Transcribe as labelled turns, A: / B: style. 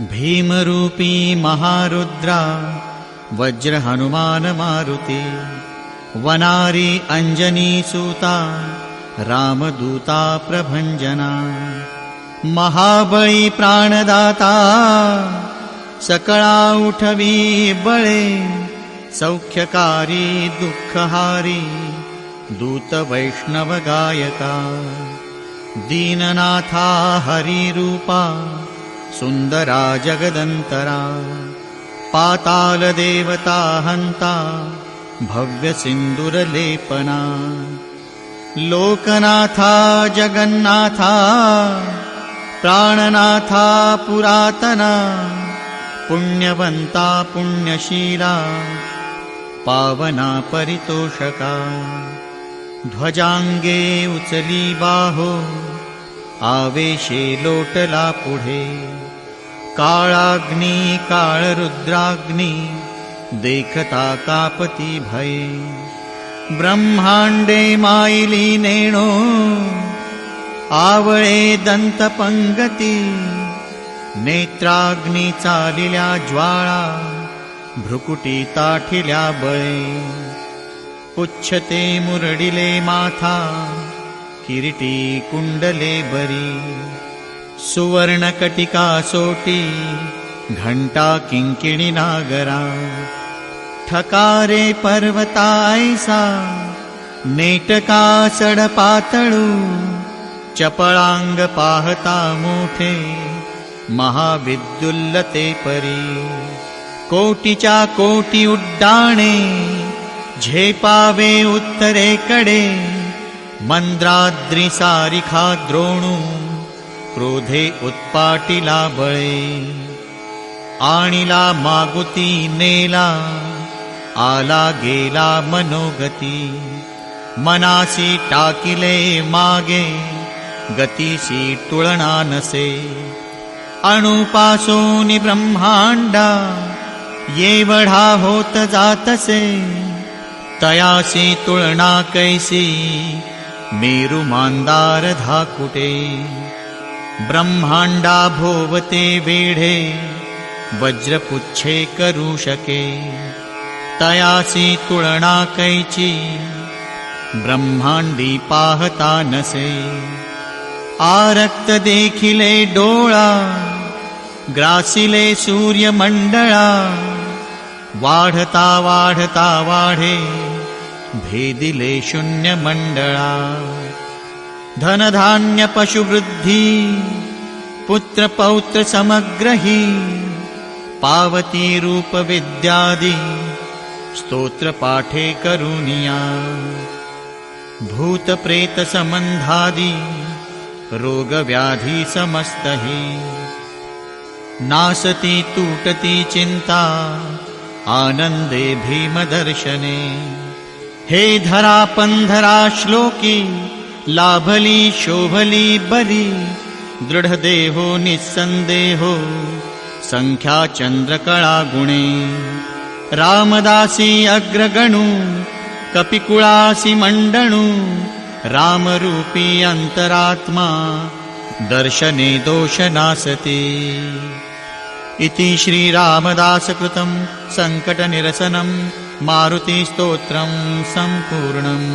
A: भीमरूपी महारुद्रा वज्रहनुमानमारुति वनारी अञ्जनीसूता रामदूता प्रभञ्जना महाबळी प्राणदाता सकळा उठवी बळे सौख्यकारी दुःखहारी दूतवैष्णवगायका दीननाथा हरिरूपा सुन्दरा जगदन्तरा पातालदेवता हन्ता भव्यसिन्दुरलेपना लोकनाथा जगन्नाथा प्राणनाथा पुरातना पुण्यवन्ता पुण्यशीला पावना परितोषका ध्वजाङ्गे उचली बाहो आवेशे लोटला पुढे. काळाग्नी काळरुद्राग्नी देखता कापती भये. ब्रह्माण्डे मायिली नेणो आवळे दन्तपङ्गती नेत्राग्नी चालिल्या ज्वाळा भ्रुकुटी ताठिल्या बळे. पुच्छते मुरडिले माथा किरीटी कुण्डले बरी सुवर्णकटिका सोटी घण्टा किङ्किणि नागरा ठकारे पर्वतायसा नेटका सडपातळु चपळाङ्ग पाहता मोठे महाविद्युल्लते परी कोटिचा कोटि उड्डाणे झेपावे उत्तरेकडे मन्द्राद्रिसारिखा द्रोणु क्रोधे उत्पाटिला बळे आणिला मागुती नेला आला गेला मनोगती। मनासी टाकिले मागे गतीसी तुळणा नसे। अणुपासोनि ब्रह्माण्डा येवढा होत जातसे। तयासी तुळणा कैसी मेरु मान्दार ब्रह्माण्डा भोवते वेढे वज्रपुच्छे करुषके। तयासी तुळणा कैची ब्रह्माण्डी पाहता नसे। आरक्त देखिले डोळा ग्रासिले सूर्यमण्डळा वाढता वाढता वाढे भेदिले शून्यमण्डळा धनधान्य पशुवृद्धि पुत्रपौत्र समग्रही पावती रूपविद्यादि स्तोत्रपाठे करुनिया भूतप्रेतसम्बन्धादि रोगव्याधि समस्तहि। नासति तूटति चिन्ता आनन्दे भीमदर्शने हे धरा पन्धरा श्लोकी लाभली शोभली बली दृढदेहो निस्सन्देहो सङ्ख्या गुणे। रामदासी अग्रगणु कपिकुळासि मण्डणु रामरूपी अन्तरात्मा दर्शने दोषनासति इति श्रीरामदासकृतं सङ्कटनिरसनं मारुतिस्तोत्रं सम्पूर्णम्